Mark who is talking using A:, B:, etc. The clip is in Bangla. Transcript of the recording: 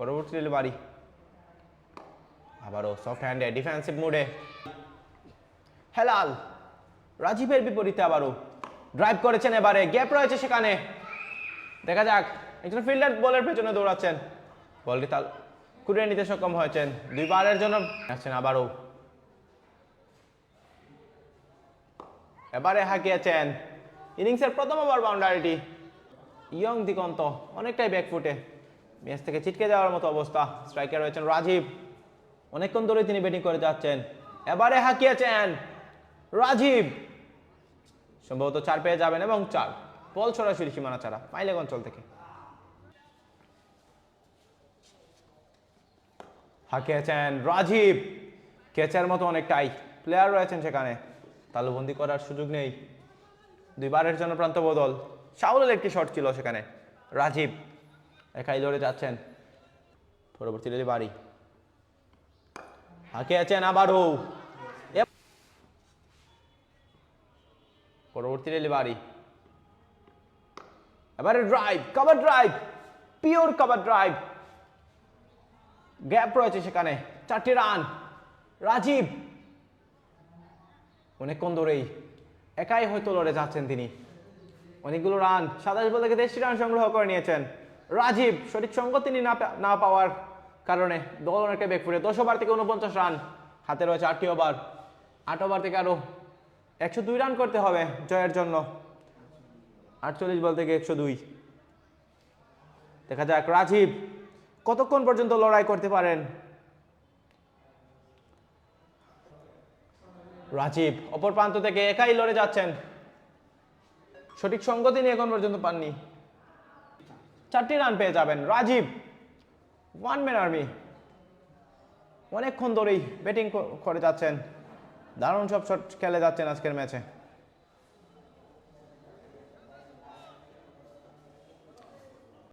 A: পরবর্তী ডেলিভারি আবারও সফট হ্যান্ডে ডিফেন্সিভ মুডে হেলাল, রাজীবের বিপরীতে আবারও ড্রাইভ করেছেন এবারে গ্যাপ রয়েছে সেখানে। দেখা যাক, একজন ফিল্ডার বলের পেছনে দৌড়াচ্ছেন। বলটি তাল কুড়িয়ে নিতে সক্ষম হয়েছেন। দুইবারের জন্য আসছেন আবারও। এবারে হাঁকিয়েছেন। ইনিংসের প্রথম ওভার বাউন্ডারিটি ইয়ং দিগন্ত, অনেকটাই ব্যাকফুটে ম্যাচ থেকে ছিটকে যাওয়ার মতো অবস্থা। স্ট্রাইকার রয়েছেন রাজীব। অনেকক্ষণ ধরে তিনি ব্যাটিং করে যাচ্ছেন। এবারে হাঁকিয়েছেন রাজীব। সম্ভবত চার পেয়ে যাবেন এবং চার। বল সরাসরি সীমানা ছাড়া মাইলেগ অঞ্চল থেকে। হাঁকিয়েছেন রাজীব। ক্যাচের মতো অনেকটাই প্লেয়ার রয়েছেন সেখানে। তালুবন্দি করার সুযোগ নেই। দুইবারের জন্য প্রান্ত বদল। শাওলের একটি শট ছিল সেখানে। রাজীব একাই ধরে যাচ্ছেন। পরবর্তী ডেলিভারি হাঁকিয়েছেন আবারও। এ- পরবর্তী ডেলিভারি এবারে drive cover drive pure cover drive gap রয়েছে সেখানে, চারটি রান রাজীব, অনেকক্ষণ ধরেই একাই হয়তো লড়ে যাচ্ছেন তিনি। অনেকগুলো রান সাতাশ বল থেকে তেইশটি রান সংগ্রহ করে নিয়েছেন। রাজীব, সঠিক সঙ্গ তিনি না পাওয়ার কারণে দল অনেকটা বেগ ফুটে দশ ওভার থেকে উনপঞ্চাশ রান হাতে রয়েছে আটটি ওভার। আট ওভার থেকে আরও একশো দুই রান করতে হবে জয়ের জন্য। আটচল্লিশ বল থেকে একশো দুই। দেখা যাক, রাজীব কতক্ষণ পর্যন্ত লড়াই করতে পারেন? রাজীব অপর প্রান্ত থেকে একাই লড়ে যাচ্ছেন। সঠিক সঙ্গ তিনি এখন পর্যন্ত পাননি। চারটি রান পেয়ে যাবেন। রাজীব ওয়ান ম্যান আর্মি অনেকক্ষণ ধরেই ব্যাটিং করে যাচ্ছেন। দারুণ সব শট খেলে যাচ্ছেন আজকের ম্যাচে